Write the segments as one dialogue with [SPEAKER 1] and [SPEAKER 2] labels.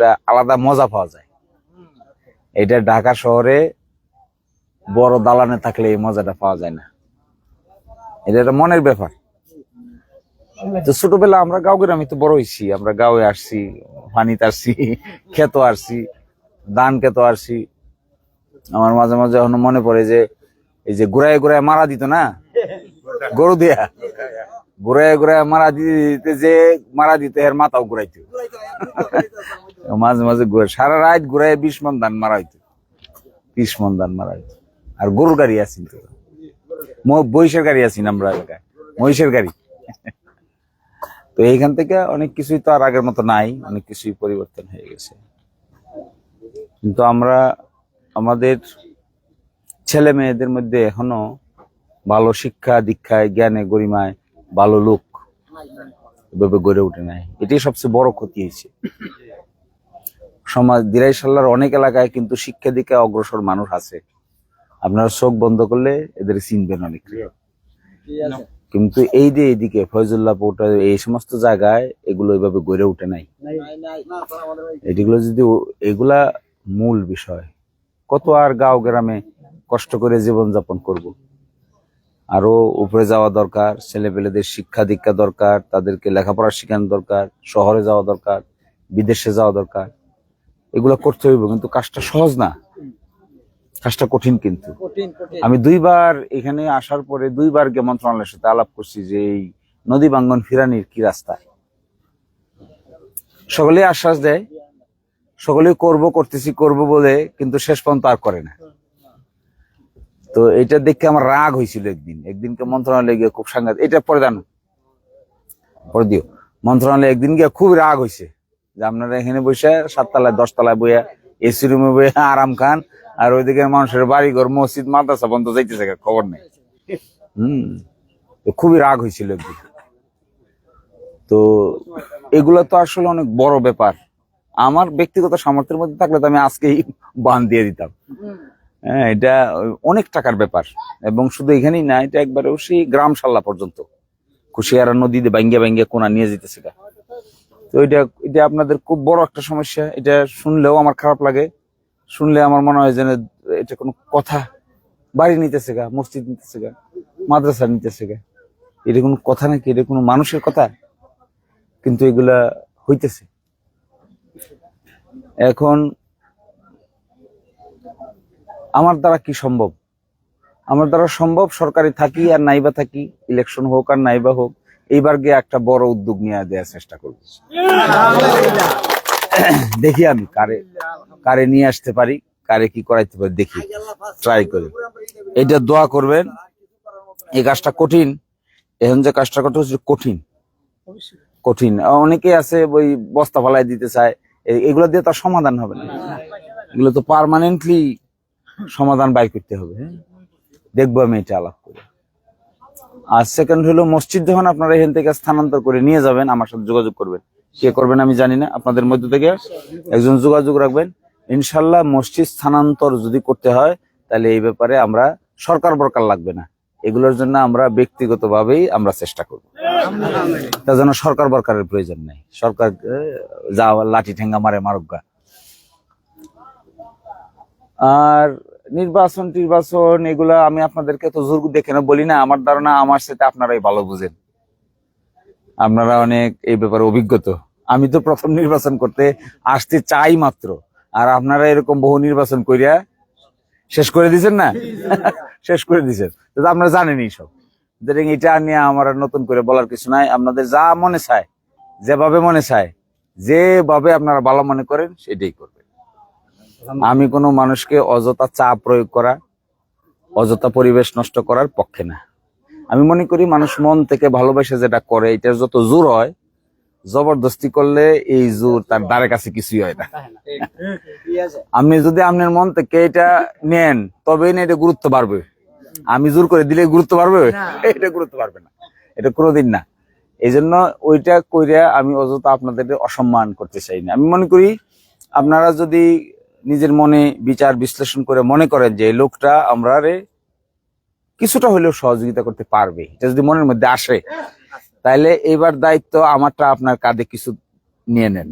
[SPEAKER 1] একটা আলাদা মজা পাওয়া যায়। এটা ঢাকা শহরে বড় দালানে থাকলে এই মজাটা পাওয়া যায় না। এটা একটা মনের ব্যাপার। তো ছোটবেলা আমরা গাঁও গ্রামে তো বড় হয়েছি, আমরা গাঁয়ে আসছি, পানিতে আসছি ক্ষেত আসছি, ধান ক্ষেত আসছি। আমার মাঝে মাঝে এখন মনে পড়ে যে, এই যে ঘুরায় ঘুরায় মারা দিত না? গরু দিয়া। ঘুরায় ঘুরায় মারা দিতে যে মারা দিতে, এর মাথাও ঘুরাইতো। মাঝে মাঝে সারা রাত ঘুরায় বিশ মন ধান মারা হইতো। বিশ মন ধান মারা হইতো। আর গরুর গাড়ি আসিন তো বইসের গাড়ি আসিন আমরা এলাকায়। মহিষের গাড়ি। তো এইখান থেকে অনেক কিছুই তো আর আগের মতো নাই, অনেক কিছুই পরিবর্তন হয়ে গেছে। কিন্তু আমরা, আমাদের ছেলে মেয়েদের মধ্যে এখনও ভালো শিক্ষা, দীক্ষায়, জ্ঞানে, গরিমায় ভালো লোক এভাবে গড়ে উঠে নাই। এটাই সবচেয়ে বড় ক্ষতি হয়েছে। সমাজ দিরাই সাল্লার অনেক এলাকায় কিন্তু শিক্ষা দীক্ষায় অগ্রসর মানুষ আছে। আপনারা চোখ বন্ধ করলে এদের চিনবেন অনেক কিন্তু এই যে এইদিকে ফয়জুল্লাহ পোর্টা এই সমস্ত জায়গায় এগুলো এইভাবে গড়ে উঠে নাই। এগুলো যদি এগুলা মূল বিষয়। কত আর গাঁও গ্রামে কষ্ট করে জীবনযাপন করব। আরও উপরে যাওয়া দরকার ছেলেপেলেদের শিক্ষা দীক্ষা দরকার তাদেরকে লেখাপড়া শেখানো দরকার শহরে যাওয়া দরকার বিদেশে যাওয়া দরকার। এগুলো করতে হইব কিন্তু কাজটা সহজ না। কাজটা কঠিন কিন্তু। আমি দুইবার এখানে আসার পরে দুইবার গিয়ে মন্ত্রণালয়ের সাথে আলাপ করছি যে এই নদী বাঙ্গন ফিরানির কি রাস্তা? সকলেই আশ্বাস দেয় সকলেই করব করতেছি করব বলে কিন্তু শেষ পর্যন্ত আর করে না। তো এটা দেখে আমার রাগ হয়েছিল একদিন। একদিনকে মন্ত্রণালয়ে গিয়ে খুব সাংঘাতিক এটা পরে জানো পরে দিও। মন্ত্রণালয়ে একদিন গিয়ে খুব রাগ হয়েছে। যে আপনারা এখানে বসে সাততলায়, দশতলায় বইয়া এসি রুমে বইয়া আরাম খান, আর ওইদিকে মানুষের বাড়ি ঘর মসজিদ, মাদ্রাসা বন্ধ যাইতেছে খবর নেই। হম খুবই রাগ হয়েছিল একদিন। তো এগুলো তো আসলে অনেক বড় ব্যাপার। আমার ব্যক্তিগত সামর্থ্যের মধ্যে থাকলে তো আমি আজকেই বান দিয়ে দিতাম। হ্যাঁ এটা অনেক টাকার ব্যাপার। এবং শুধু এখানেই না, এটা একবারে সেই গ্রাম সাল্লা পর্যন্ত। কুশিয়ারা নদীতে বাঙ্গিয়া বাঙ্গিয়া কোনা নিয়ে যেতেছে। তো এটা এটা আপনাদের খুব বড় একটা সমস্যা। এটা শুনলেও আমার খারাপ লাগে। শুনলে আমার মনে হয় যেন এটা কোনো কথা। বাড়ি নিতেছে গা, মসজিদ নিতেছে গা, মাদ্রাসা নিতেছে গা। এটা কোনো কথা নাকি? এটা কোনো মানুষের কথা? কিন্তু এগুলা হইতেছে। এখন আমার দ্বারা কি সম্ভব? আমার দ্বারা সম্ভব সরকারি থাকি আর নাইবা থাকি ইলেকশন হোক আর নাইবা হোক। এইবার গিয়ে একটা বড় উদ্যোগ নিয়ে দেওয়ার চেষ্টা করব। দেখি আমি কারে কারে নিয়ে আসতে পারি, কারে কি করাইতে পারি, দেখি ট্রাই করি। এটা দোয়া করবেন, এই কাজটা কঠিন, এখন যে কাজটা করতে হচ্ছে কঠিন। কঠিন। অনেকে আছে ওই বস্তা ফালাই দিতে চায় এগুলো দিয়ে তার সমাধান হবে না। এগুলো তো পার্মানেন্টলি সমাধান বাই করতে হবে হ্যাঁ? দেখব আমি এটা আলাপ করে। আর সেকেন্ড হলো মসজিদ যখন আপনারা এখান থেকে স্থানান্তর করে নিয়ে যাবেন, আমার সাথে যোগাযোগ করবেন। কে করবেন আমি জানি না, আপনাদের মধ্য থেকে একজন যোগাযোগ রাখবেন। ইনশাল্লাহ মসজিদ স্থানান্তর যদি করতে হয়, তাহলে এই ব্যাপারে আমরা সরকার বরকার লাগবে না। এগুলোর জন্য আমরা ব্যক্তিগতভাবেই আমরা চেষ্টা করব। তার জন্য সরকার বরকারের প্রয়োজন নেই। সরকার যা লাঠি ঠেঙ্গা মারে মারুগা আর নির্বাচন টির্বাচন এগুলা আমি আপনাদেরকে তো জোর দেখে না, বলি না, আমার ধারণা, আমার সাথে আপনারাই ভালো বুঝেন। আপনারা অনেক এই ব্যাপারে অভিজ্ঞত। আমি তো প্রথম নির্বাচন করতে আসতে চাই মাত্র। আর আপনারা এরকম বহু নির্বাচন করিয়া শেষ করে দিছেন না? শেষ করে দিছেন আপনারা জানেনই সব। এটা নিয়ে আমার নতুন করে বলার কিছু নাই। আপনাদের যা মনে চায়, যেভাবে মনে চায়, যেভাবে আপনারা ভালো মনে করেন, সেটাই করবেন। আমি কোনো মানুষকে অযথা চাপ প্রয়োগ করা অযথা পরিবেশ নষ্ট করার পক্ষে না। আমি মনে করি মানুষ মন থেকে ভালোবাসে যেটা করে এটার যত জোর হয় জবরদস্তি করলে এই জোর তার দ্বারে কাছে কিছুই হয় না। আপনি যদি আপনার মন থেকে এটা নেন তবেই না এটা গুরুত্ব বাড়বে। আমি জোর করে দিলে গুরুত্ব বাড়বে? এটা গুরুত্ব বাড়বে না। এটা কোনোদিন না। এই জন্য ওইটা কইরা আমি অযথা আপনাদের অসম্মান করতে চাই না। আমি মনে করি আপনারা যদি নিজের মনে বিচার বিশ্লেষণ করে মনে করেন যে লোকটা আমরা কিছুটা হলেও সহযোগিতা করতে পারবে। এটা যদি মনের মধ্যে আসে তাহলে এবার দায়িত্ব আমারটা আপনার কাঁধে কিছু নিয়ে নেন।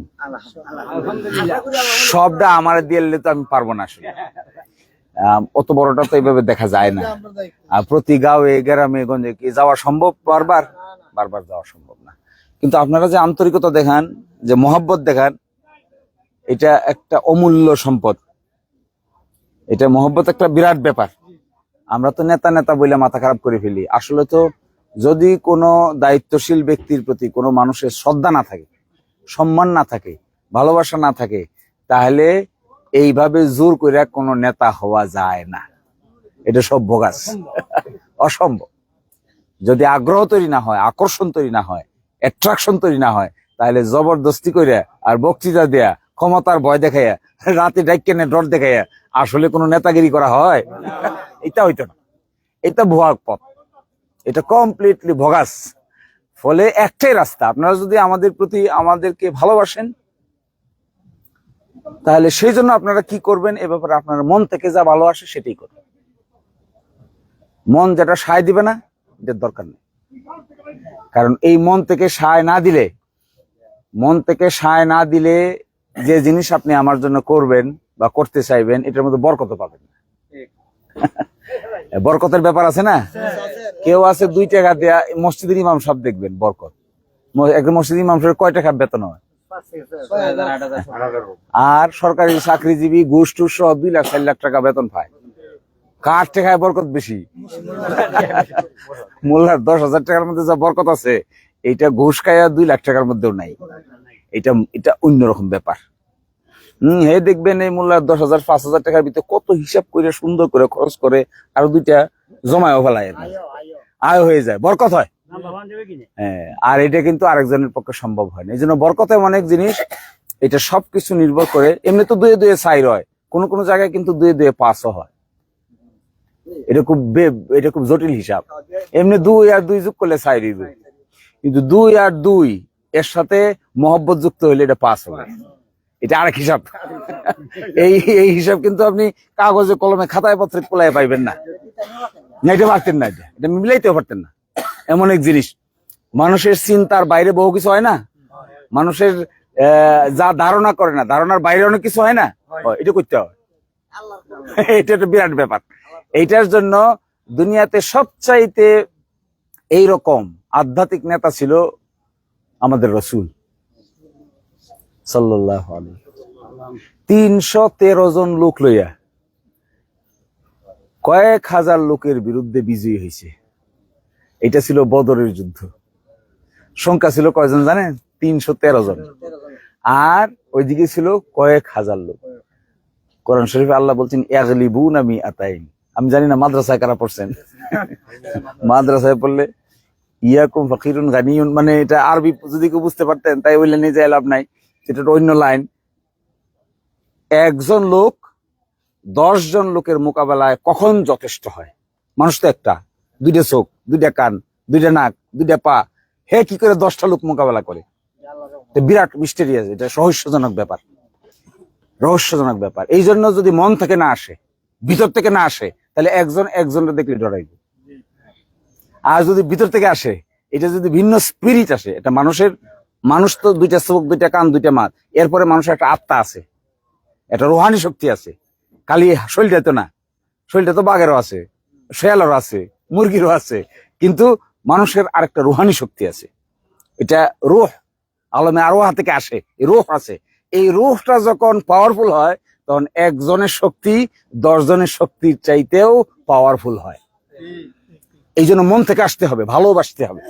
[SPEAKER 1] সবটা আমার দিয়ে তো আমি পারব না আসলে। অত বড়টা তো এইভাবে দেখা যায় না। আর প্রতি গাঁয়ে গ্রামে গঞ্জে কি যাওয়া সম্ভব? বারবার? বারবার যাওয়া সম্ভব না। কিন্তু আপনারা যে আন্তরিকতা দেখান যে মহব্বত দেখান এটা একটা অমূল্য সম্পদ। এটা মহব্বত একটা বিরাট ব্যাপার। আমরা তো নেতা নেতা বলে মাথা খারাপ করে ফেলি। আসলে তো যদি কোনো দায়িত্বশীল ব্যক্তির প্রতি কোনো মানুষের শ্রদ্ধা না থাকে, সম্মান না থাকে, ভালোবাসা না থাকে, তাহলে এইভাবে জোর করে কোনো নেতা হওয়া যায় না। এটা সব ভোগাস অসম্ভব। যদি আগ্রহ তৈরি না হয়, আকর্ষণ তৈরি না হয় অ্যাট্রাকশন তৈরি না হয়, তাহলে জবরদস্তি করে আর বক্তৃতা দেয়া ক্ষমতার ভয় দেখাইয়া, রাতে ডাইকেনে ডর দেখাইয়া আসলে কোনো নেতাগিরি করা হয়? এটা হইতো না। এটা ভুয়া পথ। এটা কমপ্লিটলি ভগাস ফলে একটাই রাস্তা, আপনারা যদি আমাদের প্রতি আমাদেরকে ভালোবাসেন, তাহলে সেই জন্য আপনারা কি করবেন? এ ব্যাপারে আপনার মন থেকে যা ভালো আসে সেটাই করবেন। মন যেটা সায় দিবে না, এটার দরকার নেই। কারণ এই মন থেকে সায় না দিলে, মন থেকে সায় না দিলে যে জিনিস আপনি আমার জন্য করবেন বা করতে চাইবেন, এটার মধ্যে বরকত পাবেন বরকতের ব্যাপার আছে না? কেউ আছে দুই টাকা দেয়া, মসজিদের ইমাম সব দেখবেন, বরকত। ম- একটা মসজিদ ইমাম সাহেবের কয় টাকা বেতন হয়? আর সরকারি চাকরিজীবী ঘুষ টুস সহ দুই লাখ, চার লাখ টাকা বেতন পায়। কার টাকায় বরকত বেশি? মোল্লার দশ হাজার টাকার মধ্যে যা বরকত আছে, এইটা ঘুষ খাইয়া দুই লাখ টাকার মধ্যেও নাই। এটা এটা অন্যরকম ব্যাপার। হম হে দেখবেন এই মোল্লার দশ হাজার পাঁচ হাজার টাকার ভিতরে কত হিসাব করে সুন্দর করে খরচ করে আর দুইটা জমায়ও ফেলায় আয় হয়ে যায় বরকত হয়। হ্যাঁ, আর এটা কিন্তু আরেকজনের পক্ষে সম্ভব হয় না। এই জন্য বরকত এক জিনিস এটা সবকিছু নির্ভর করে এমনি তো দুয়ে দুয়ে সাইর হয় কোন কোন জায়গায় কিন্তু দুয়ে দুয়ে পাঁচও হয়। এটা খুব এটা খুব জটিল হিসাব। এমনি দুই আর দুই যোগ করলে সাইরই দুই। কিন্তু দুই আর দুই এর সাথে মহব্বত যুক্ত হলে এটা পাঁচ হবে। এটা আরেক হিসাব। এই এই হিসাব কিন্তু আপনি কাগজে কলমে খাতায় পত্রে কোলায় পাইবেন না। না এটা পারতেন না এটা। এটা মিলাইতেও পারতেন না। এমন এক জিনিস। মানুষের চিন্তার বাইরে বহু কিছু হয় না? মানুষের আহ, যা ধারণা করে না ধারণার বাইরে অনেক কিছু হয় না? এটা করতে হবে এটা একটা বিরাট ব্যাপার। এইটার জন্য দুনিয়াতে সবচাইতে এইরকম আধ্যাত্মিক নেতা ছিল আমাদের রসুল। সাল্লাহ তিনশো তেরো জন লোক লইয়া কয়েক হাজার লোকের বিরুদ্ধে বিজয়ী হয়েছে এটা ছিল বদরের যুদ্ধ। সংখ্যা ছিল কয়জন জানেন? তিনশো তেরো জন। আর ওইদিকে ছিল কয়েক হাজার লোক। কোরআন শরীফে আল্লাহ বলছেন ইয়াগলিবু নামি আতাইন আমি জানি না মাদ্রাসায় কারা পড়ছেন। মাদ্রাসায় পড়লে, ইয়াকুম ফকিরুন গানিউন। মানে এটা আরবি যদি কেউ বুঝতে পারতেন, তাই বললে নিজে লাভ নাই। একটা অন্য লাইন, একজন লোক জন লোকের মোকাবেলায় কখন যথেষ্ট হয়? মানুষ তো একটা, দুইটা চোখ, দুইটা কান, দুইটা নাক, দুইটা পা, হে কি করে দশটা লোক মোকাবেলা করে? বিরাট মিস্টেরিয়াস এটা রহস্যজনক ব্যাপার। রহস্যজনক ব্যাপার। এই জন্য যদি মন থেকে না আসে, ভিতর থেকে না আসে, তাহলে একজন একজনের দেখলে ডরাইবে। আর যদি ভিতর থেকে আসে, এটা যদি ভিন্ন স্পিরিট আসে, এটা মানুষের মানুষ তো দুইটা চোখ, দুইটা কান, দুইটা মাথ। এরপরে মানুষের একটা আত্মা আছে। একটা রোহানি শক্তি আছে। খালি শরীরটা তো না। শরীরটা তো বাঘেরও আছে, শেয়ালেরও আছে, মুরগিরও আছে। কিন্তু মানুষের আরেকটা রুহানি শক্তি আছে। এটা রুহ, আলমে আরোহা থেকে আসে। রুহ আছে। এই রুহটা যখন পাওয়ারফুল হয়, তখন একজনের শক্তি দশজনের শক্তির চাইতেও পাওয়ারফুল হয়। এই জন্য মন থেকে আসতে হবে, ভালোবাসতে হবে।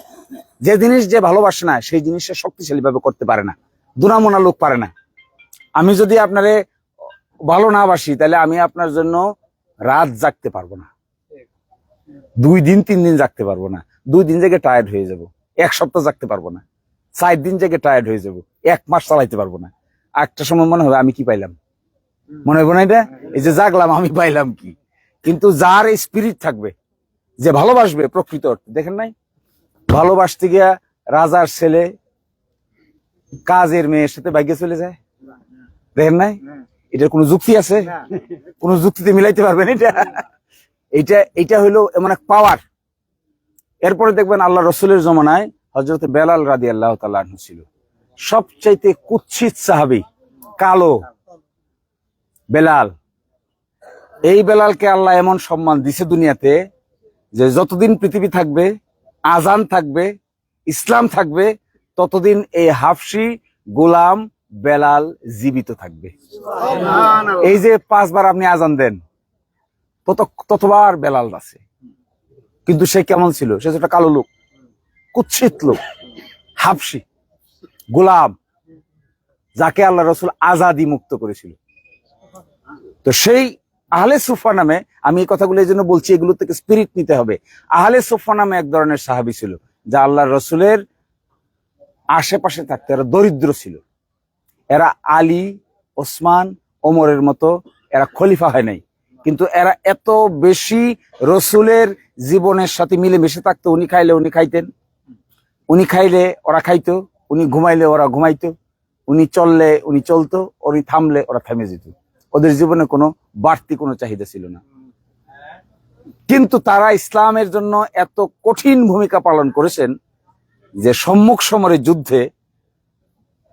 [SPEAKER 1] যে জিনিস যে ভালোবাসে না, সেই জিনিসটা শক্তিশালী ভাবে করতে পারে না। দুনামোনা লোক পারে না। আমি যদি আপনারে ভালো না বাসি, তাহলে আমি আপনার জন্য রাত জাগতে পারব না। দুই দিন, তিন দিন জাগতে পারব না। দুই দিন জেগে টায়ার্ড হয়ে যাব। এক সপ্তাহ জাগতে পারব না। চার দিন জেগে টায়ার্ড হয়ে যাব। এক মাস চালাইতে পারব না। একটা সময় মনে হবে আমি কি পাইলাম? মনে হবে না এটা? এই যে জাগলাম, আমি পাইলাম কি? কিন্তু যার স্পিরিট থাকবে যে ভালোবাসবে প্রকৃত অর্থে। দেখেন নাই? ভালোবাসতে গিয়া রাজার ছেলে কাজের মেয়ের সাথে বাইকে চলে যায়? দেখেন নাই? এটার কোনো যুক্তি আছে? কোন যুক্তিতে মিলাইতে পারবেন এটা? এটা এটা হইল এমন এক পাওয়ার এরপরে দেখবেন আল্লাহ রসুলের জমানায় হজরত বেলাল রাদি আল্লাহ তাল্লাহ ছিল। সবচাইতে কুৎসিত সাহাবি কালো বেলাল। এই বেলালকে আল্লাহ এমন সম্মান দিছে দুনিয়াতে যে যতদিন পৃথিবী থাকবে আজান থাকবে ইসলাম থাকবে ততদিন এই হাফসি গোলাম বেলাল জীবিত থাকবে। এই যে পাঁচবার আপনি আজান দেন তত ততবার বেলাল আছে। কিন্তু সে কেমন ছিল? সে একটা কালো লোক কুৎসিত লোক হাফসি গোলাম যাকে আল্লাহ রসুল আজাদি মুক্ত করেছিল। তো সেই আহলে সুফা নামে আমি এই কথাগুলো এই জন্য বলছি, এগুলো থেকে স্পিরিট নিতে হবে। আহলে সুফা নামে এক ধরনের সাহাবি ছিল, যা আল্লাহ রসুলের আশেপাশে থাকতো, এরা দরিদ্র ছিল। এরা আলী, ওসমান, ওমরের মতো, এরা খলিফা হয় নাই। কিন্তু এরা এত বেশি রসুলের জীবনের সাথে মিলেমিশে থাকতো, উনি খাইলে উনি খাইতেন, উনি খাইলে ওরা খাইতো, উনি ঘুমাইলে ওরা ঘুমাইতো, উনি চললে উনি চলতো, উনি থামলে ওরা থেমে যেত। ওদের জীবনে কোনো বাড়তি কোনো চাহিদা ছিল না। কিন্তু তারা ইসলামের জন্য এত কঠিন ভূমিকা পালন করেছেন যে সম্মুখ সমরের যুদ্ধে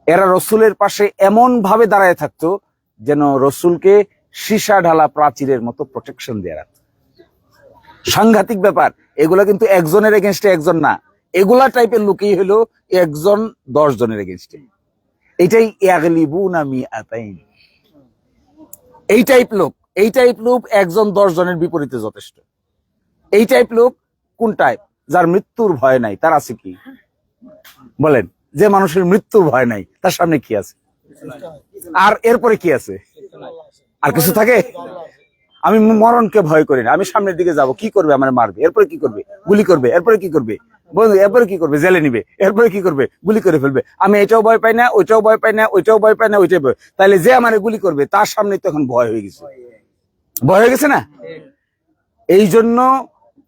[SPEAKER 1] এরা রসুলের পাশে এমন ভাবে দাঁড়ায় থাকতো যেন রসুলকে সীসা ঢালা প্রাচীরের মতো প্রোটেকশন দেয়া রাখতো সাংঘাতিক ব্যাপার, এগুলা কিন্তু একজনের এগেনস্টে একজন না। এগুলা টাইপের লোকই হলো একজন দশ জনের এগেনস্টে এটাই ইয়াগলিবু না মি আতাইন এই টাইপ লোক এই টাইপ লোক একজন দশ জনের বিপরীতে যথেষ্ট। এই টাইপ লোক কোন টাইপ যার মৃত্যুর ভয় নাই, তার আছে কি? বলেন, যে মানুষের মৃত্যুর ভয় নাই, তার সামনে কি আছে? আর এরপরে কি আছে? আর কিছু থাকে? আমি মরণকে ভয় করি না, আমি সামনের দিকে যাব, কি করবে আমার মারবে? এরপরে কি করবে? গুলি করবে, এরপরে কি করবে? বন্ধু, এরপরে কি করবে? জেলে নিবে। এরপরে কি করবে? গুলি করে ফেলবে। আমি এটাও ভয় পাই না, ওইটাও ভয় পাই না, ওইটাও ভয় পাই না ওইটাও ভয়। তাহলে যে আমার গুলি করবে, তার সামনে তো এখন ভয় হয়ে গেছে। ভয় হয়ে গেছে না? এই জন্য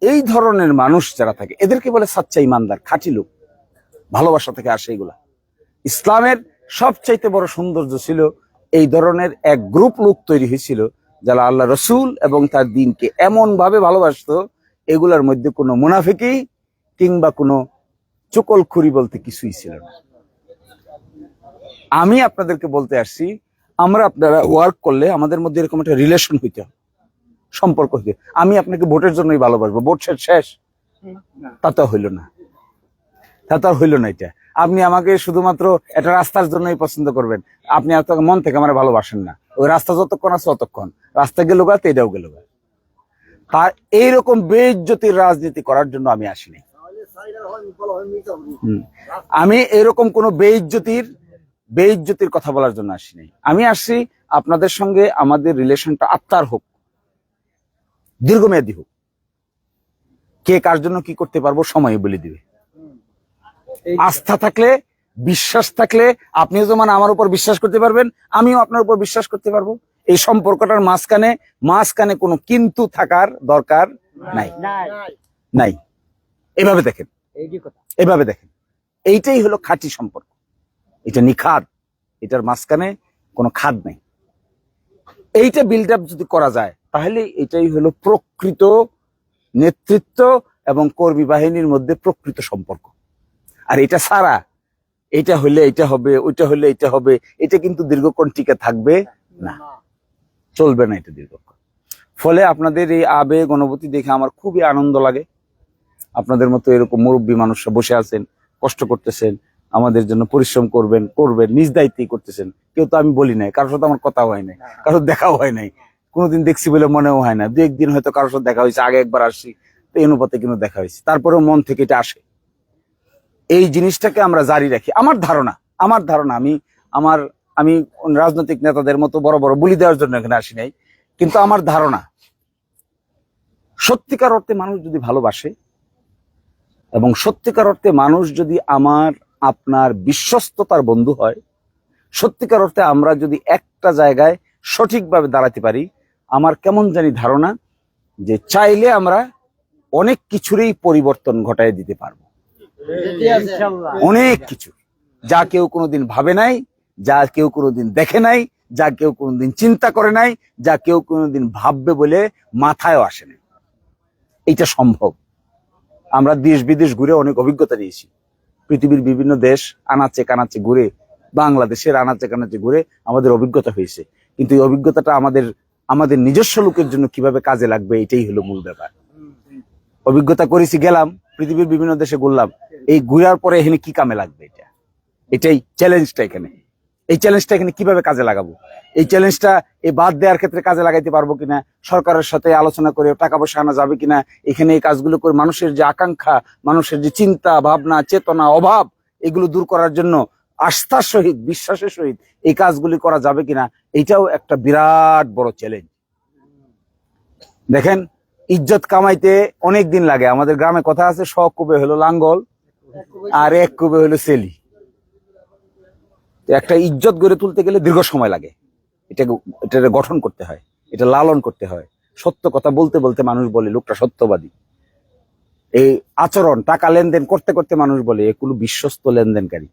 [SPEAKER 1] এই ধরনের মানুষ যারা থাকে, এদেরকে বলে সাচ্চা ইমানদার, খাঁটি লোক। ভালোবাসা থেকে আসে এগুলা। ইসলামের সবচাইতে বড় সৌন্দর্য ছিল এই ধরনের এক গ্রুপ লোক তৈরি হয়েছিল, যারা আল্লাহ রসুল এবং তার দিনকে এমন ভাবে ভালোবাসতো, এগুলার মধ্যে কোনো মুনাফিকি কিংবা কোনো চুকলখুরি বলতে কিছুই ছিল না। আমি আপনাদেরকে বলতে আসছি, আমরা আপনারা ওয়ার্ক করলে আমাদের মধ্যে এরকম একটা রিলেশন হইতে হবে সম্পর্ক হইতে। আমি আপনাকে ভোটের জন্যই ভালোবাসবো, ভোট শেষ শেষ। তা তো হইল না। তা তো হইল না এটা। আপনি আমাকে শুধুমাত্র একটা রাস্তার জন্যই পছন্দ করবেন। আপনি এত মন থেকে আমার ভালোবাসেন না। ওই রাস্তা যতক্ষণ আছে ততক্ষণ। রাস্তা গেল গা, তো এটাও গেল গা। তার এইরকম বেইজ্জতির রাজনীতি করার জন্য আমি আসিনি। আমি এরকম কোন বেইজ্জতির বেইজ্জতির কথা বলার জন্য আসিনি। আমি আসছি আপনাদের সঙ্গে আমাদের রিলেশনটা আত্মার হোক দীর্ঘমেয়াদী হোক। কে কার জন্য কি করতে পারব সময় বলে দিবে। আস্থা থাকলে বিশ্বাস থাকলে আপনিও যেমন আমার উপর বিশ্বাস করতে পারবেন আমিও আপনার উপর বিশ্বাস করতে পারব। এই সম্পর্কটার মাঝখানে মাঝখানে কোনো কিন্তু থাকার দরকার নাই। নাই। এভাবে দেখেন। এভাবে দেখেন। এইটাই হলো খাঁটি সম্পর্ক। এটা নিখাদ, এটার মাঝখানে কোনো খাদ নাই। এইটা বিল্ড আপ যদি করা যায়, তাহলে এটাই হলো প্রকৃত নেতৃত্ব এবং কর্মী বাহিনীর মধ্যে প্রকৃত সম্পর্ক। আর এটা ছাড়া এটা হলে এটা হবে, ওইটা হলে এটা হবে, এটা কিন্তু দীর্ঘক্ষণ টিকে থাকবে না। চলবে না এটা দীর্ঘক্ষণ। ফলে আপনাদের এই আবেগ, অনুভূতি দেখে আমার খুবই আনন্দ লাগে। আপনাদের মতো এরকম মুরব্বী মানুষরা বসে আছেন কষ্ট করতেছেন আমাদের জন্য পরিশ্রম করবেন করবেন নিজ দায়িত্বই করতেছেন। কেউ তো আমি বলি নাই কারোর সাথে আমার কথা হয় নাই কারোর দেখাও হয় নাই। কোনোদিন দেখছি বলে মনেও হয় না। দু একদিন হয়তো কারোর সাথে দেখা হয়েছে আগে একবার আসছি তো এই অনুপাতে কিন্তু দেখা হয়েছে। তারপরেও মন থেকে এটা আসে। এই জিনিসটাকে আমরা জারি রাখি। আমার ধারণা আমার ধারণা আমি আমার আমি রাজনৈতিক নেতাদের মতো বড় বড় বলি দেওয়ার জন্য এখানে আসি নাই। কিন্তু আমার ধারণা সত্যিকার অর্থে মানুষ যদি ভালোবাসে এবং সত্যিকার অর্থে মানুষ যদি আমার, আপনার বিশ্বস্ততার বন্ধু হয়, সত্যিকার অর্থে আমরা যদি একটা জায়গায় সঠিকভাবে দাঁড়াতে পারি, আমার কেমন জানি ধারণা যে চাইলে আমরা অনেক কিছুরই পরিবর্তন ঘটায় দিতে পারব। অনেক কিছু। যা কেউ কোনোদিন ভাবে নাই, যা কেউ কোনোদিন দেখে নাই, যা কেউ কোনোদিন চিন্তা করে নাই, যা কেউ কোনোদিন ভাববে বলে মাথায়ও আসে না। এটা সম্ভব। আমরা দেশ বিদেশ ঘুরে অনেক অভিজ্ঞতা নিয়েছি। পৃথিবীর বিভিন্ন দেশ আনাচে কানাচে ঘুরে, বাংলাদেশের আনাচে কানাচে ঘুরে আমাদের অভিজ্ঞতা হয়েছে। কিন্তু এই অভিজ্ঞতাটা আমাদের আমাদের নিজস্ব লোকের জন্য কীভাবে কাজে লাগবে, এটাই হলো মূল ব্যাপার। অভিজ্ঞতা করেছি, গেলাম, পৃথিবীর বিভিন্ন দেশে ঘুরলাম। এই ঘুরার পরে এখানে কি কামে লাগবে এটা? এটাই চ্যালেঞ্জটা এখানে। এই চ্যালেঞ্জটা এখানে কীভাবে কাজে লাগাবো? এই চ্যালেঞ্জটা এই বাদ দেওয়ার ক্ষেত্রে কাজে লাগাইতে পারব কিনা? সরকারের সাথে আলোচনা করে টাকা পয়সা আনা যাবে কিনা? এখানে এই কাজগুলো করে মানুষের যে আকাঙ্ক্ষা, মানুষের যে চিন্তা, ভাবনা, চেতনা, অভাব, এগুলো দূর করার জন্য আস্থার সহিত, বিশ্বাসের সহিত এই কাজগুলি করা যাবে কিনা? এটাও একটা বিরাট বড় চ্যালেঞ্জ দেখেন, ইজ্জত কামাইতে অনেক দিন লাগে। আমাদের গ্রামে কথা আছে, শ কুবে হলো লাঙ্গল আর এক কুবে হলো সেলি। একটা ইজ্জত গড়ে তুলতে গেলে দীর্ঘ সময় লাগে। এটাকে এটা গঠন করতে হয়, এটা লালন করতে হয়। সত্য কথা বলতে বলতে মানুষ বলে, লোকটা সত্যবাদী। এই আচরণ, টাকা লেনদেন করতে করতে মানুষ বলে এগুলো বিশ্বস্ত লেনদেনকারী।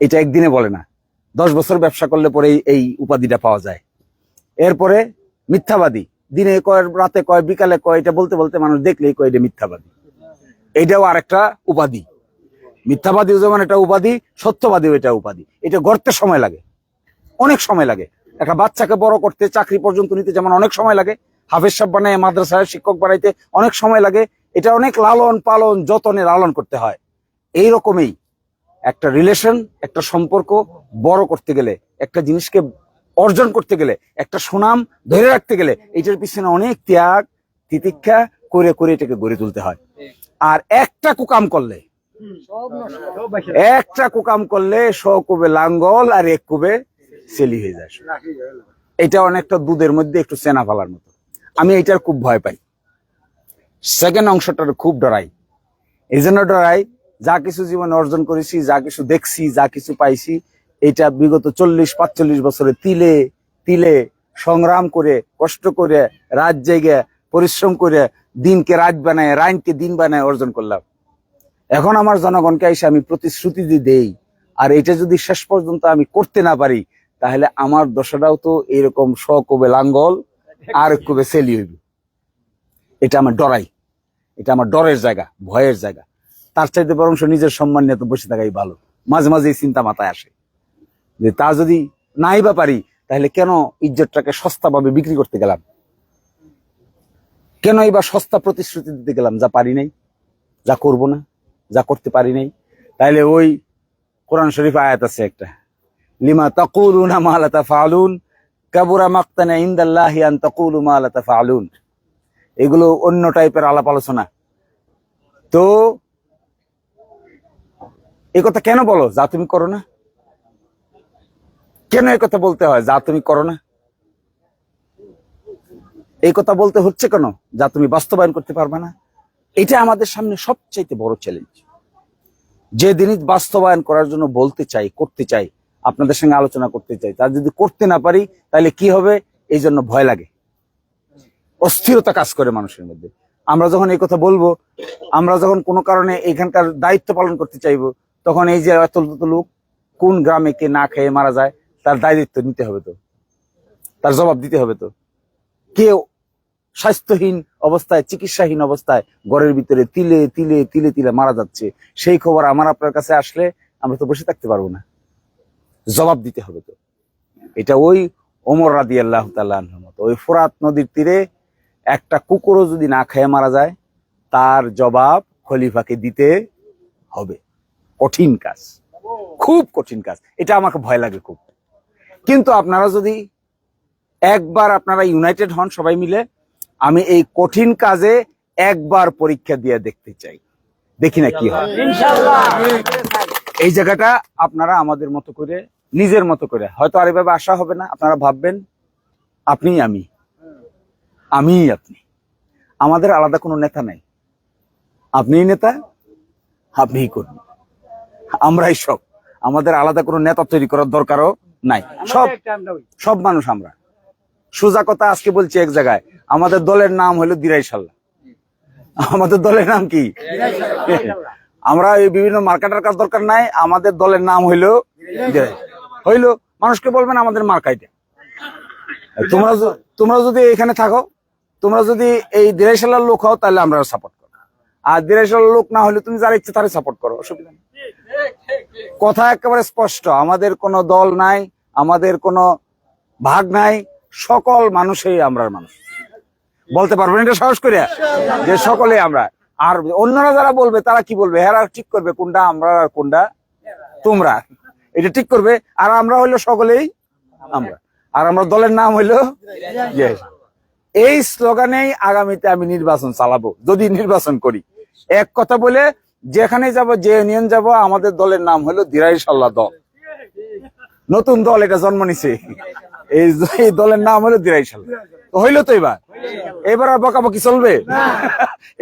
[SPEAKER 1] এটা একদিনে বলে না। দশ বছর ব্যবসা করলে পরে এই- উপাধিটা পাওয়া যায়। এরপরে মিথ্যাবাদী। দিনে কয়, রাতে কয়, বিকালে কয়, এটা বলতে বলতে মানুষ দেখলেই কয়, এটা মিথ্যাবাদী। এটাও আরেকটা উপাধি। মিথ্যাবাদীও যেমন একটা উপাধি, সত্যবাদীও এটা উপাধি। এটা গড়তে সময় লাগে। অনেক সময় লাগে। একটা বাচ্চাকে বড় করতে, চাকরি পর্যন্ত নিতে যেমন অনেক সময় লাগে। হাফেজ সাহেব বানায়, মাদ্রাসায় শিক্ষক বানাইতে অনেক সময় লাগে। এটা অনেক লালন পালন, যতনে লালন করতে হয়। এই রকমই একটা রিলেশন একটা সম্পর্ক বড় করতে গেলে, একটা জিনিসকে অর্জন করতে গেলে, একটা সুনাম ধরে রাখতে গেলে, এটার পিছনে অনেক ত্যাগ, তিতিক্ষা করে করে এটাকে গড়ে তুলতে হয়। আর একটা কুকাম করলে একটা কুকাম করলে শ কুবে লাঙ্গল আর এক কুবে সেলি হয়ে যায়। এটা অনেকটা দুধের মধ্যে একটু চেনা ফেলার মতো। আমি এটার খুব ভয় পাই। সেকেন্ড অংশটার খুব ডরাই। এই জন্য ডরাই যা কিছু জীবনে অর্জন করেছি যা কিছু দেখছি যা কিছু পাইছি এটা বিগত চল্লিশ পাঁচচল্লিশ বছরে তিলে তিলে সংগ্রাম করে কষ্ট করে রাত জেগে পরিশ্রম করে দিনকে রাত বানায় রাইনকে দিন বানায় অর্জন করলাম। এখন আমার জনগণকে এসে আমি প্রতিশ্রুতি দেই, আর এটা যদি শেষ পর্যন্ত আমি করতে না পারি, তাহলে আমার দশাটাও তো এরকম সকবে লাঙ্গল আর কবে সেলি হইব। এটা আমার ডরাই। এটা আমার ডরের জায়গা, ভয়ের জায়গা। তার চাইতে বরং নিজের সম্মান নিয়ে তো বসে থাকাই ভালো। মাঝে মাঝে এই চিন্তা মাথায় আসে। যে তা যদি নাই বা পারি, তাহলে কেন ইজ্জতটাকে সস্তাভাবে বিক্রি করতে গেলাম? কেন এবার সস্তা প্রতিশ্রুতি দিতে গেলাম যা পারি নাই? যা করব না? যা করতে পারি নাই। তাইলে ওই কোরআন শরীফ আয়াত আছে একটা। লিমা তাকুলুনা মা লা তাফআলুন কাবুরা মাক্তানা ইনদাল্লাহি আন তাকুলু মা লা তাফআলুন এগুলো অন্য টাইপের আলাপ আলোচনা। তো এই কথা কেন বলো? যা তুমি করো না। কেন এই কথা বলতে হয়? যা তুমি করো না। এই কথা বলতে হচ্ছে কেন? যা তুমি বাস্তবায়ন করতে পারবে না। এটা আমাদের সামনে সবচাইতে বড় চ্যালেঞ্জ যে জিনিস বাস্তবায়ন করার জন্য বলতে চাই, করতে চাই, আপনাদের সঙ্গে আলোচনা করতে চাই তার যদি করতে না পারি, তাহলে কি হবে? এই জন্য ভয় লাগে। অস্থিরতা কাজ করে মানুষের মধ্যে। আমরা যখন এই কথা বলব, আমরা যখন কোনো কারণে এখানকার দায়িত্ব পালন করতে চাইব, তখন এই যে এত লোক কোন গ্রামে কে না খেয়ে মারা যায়, তার দায়িত্ব নিতে হবে তো। তার জবাব দিতে হবে তো। কেউ স্বাস্থ্যহীন অবস্থায়, চিকিৎসাহীন অবস্থায় ঘরের ভিতরে তিলে তিলে তিলে তিলে মারা যাচ্ছে। সেই খবর আমার আপনার কাছে আসলে আমরা তো বসে থাকতে পারব না। জবাব দিতে হবে তো। এটা ওই ওমর রাদি আল্লাহ মতো। ওই ফোরাত নদীর তীরে একটা কুকুরও যদি না খেয়ে মারা যায়, তার জবাব খলিফাকে দিতে হবে। কঠিন কাজ। খুব কঠিন কাজ। এটা আমাকে ভয় লাগে খুব। কিন্তু আপনারা যদি একবার আপনারা ইউনাইটেড হন সবাই মিলে আমি এই কঠিন কাজে একবার পরীক্ষা দিয়ে দেখতে চাই। দেখি না কি হয়। এই জায়গাটা আপনারা আমাদের মতো করে নিজের মতো করে হয়তো আর এভাবে আসা হবে না আপনারা ভাববেন আপনি আমি। আমি আপনি। আমাদের আলাদা কোনো নেতা নাই। আপনিই নেতা আপনিই করুন আমরাই সব। আমাদের আলাদা কোনো নেতা তৈরি করার দরকারও নাই। সব সব মানুষ আমরা। সোজা কথা আজকে বলছি এক জায়গায়, আমাদের দলের নাম হলো দিরাই সাল্লাহ আমাদের দলের নাম কি? আমরা এই বিভিন্ন মার্কেটার কাজ দরকার নাই, আমাদের দলের নাম হইল হইল, মানুষকে বলবেন আমাদের মার্কাইতে তোমরা তোমরা যদি এখানে থাকো, তোমরা যদি এই দিরাইশালার লোক হও, তাহলে আমরা সাপোর্ট করো আর দিরাইশালার লোক না হলে তুমি যারা ইচ্ছে তারা সাপোর্ট করো, অসুবিধা নেই। কথা একেবারে স্পষ্ট, আমাদের কোনো দল নাই, আমাদের কোনো ভাগ নাই সকল মানুষই আমরা মানুষ। বলতে পারবেন এটা সাহস করে যে সকলে আমরা। আর অন্যরা যারা বলবে, তারা কি বলবে? হেরা ঠিক করবে কোনটা আমরা আর কোনটা তোমরা। এটা ঠিক করবে। আর আমরা হইল সকলেই আমরা। আর আমরা দলের নাম হইল এই স্লোগানেই আগামীতে আমি নির্বাচন চালাবো, যদি নির্বাচন করি। এক কথা বলে যেখানে যাব, যে ইউনিয়ন যাব, আমাদের দলের নাম হলো দিরাই সাল্লাহ দল। নতুন দল, এটা জন্ম নিছে। এই এই দলের নাম হলো দিরাই সাল্লাহ তো হইল তো এবার? এবার আর বকাবকি চলবে?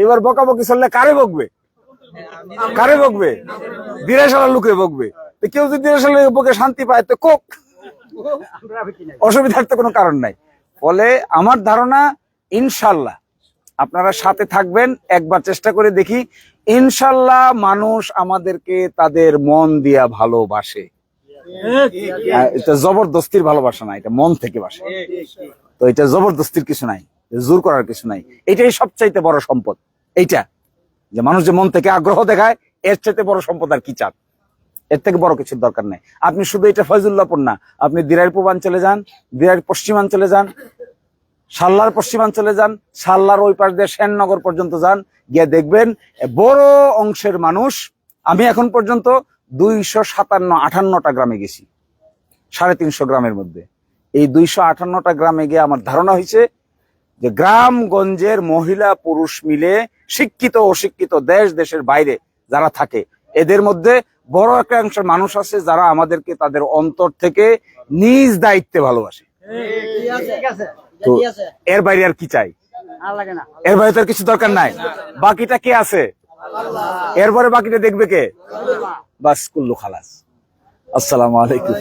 [SPEAKER 1] এবার বকাবকি চললে কারে বকবে? কারে বকবে? দিরাই সাল্লাহ লোকে বকবে। কেউ যদি দিরাই সাল্লাহ বকে শান্তি পায়, তো কোক? অসুবিধার তো কোনো কারণ নাই। ফলে আমার ধারণা, ইনশাল্লাহ, আপনারা সাথে থাকবেন, একবার চেষ্টা করে দেখি। ইনশাল্লাহ, মানুষ আমাদেরকে তাদের মন দিয়া ভালোবাসে। এটা জবরদস্তির ভালোবাসা না, এটা মন থেকে বাসে। তো এটা জবরদস্তির কিছু নাই জোর করার কিছু নাই। এটাই সবচাইতে বড় সম্পদ, এইটা। যে মানুষ যে মন থেকে আগ্রহ দেখায়, এর চাইতে বড় সম্পদ আর কি চান? এর থেকে বড় কিছুর দরকার নেই। আপনি শুধু এটা ফয়জুল্লাহপুর না, আপনি দিরাইর পূর্বাঞ্চলে যান দিরাইর পশ্চিমাঞ্চলে যান, সাল্লার পশ্চিমাঞ্চলে যান, সাল্লার ওই পাশ দিয়ে সেননগর পর্যন্ত যান, গিয়ে দেখবেন বড় অংশের মানুষ, আমি এখন পর্যন্ত দুইশো সাতান্ন আটান্নটা গ্রামে গেছি। সাড়ে তিনশো গ্রামের মধ্যে। এই দুইশো আটান্নটা গ্রামে গিয়ে আমার ধারণা হয়েছে যে গ্রামগঞ্জের মহিলা পুরুষ মিলে শিক্ষিত অশিক্ষিত দেশ দেশের বাইরে যারা থাকে এদের মধ্যে বড় একটা অংশের মানুষ আছে যারা আমাদেরকে তাদের অন্তর থেকে নিজ দায়িত্বে ভালোবাসে। তো এর বাইরে আর কি চাই? এর বাইরে তো কিছু দরকার নাই। বাকিটা কে আছে? এরপরে বাকিটা দেখবে কে? বাস কুল্লু খালাস। আসসালামু আলাইকুম।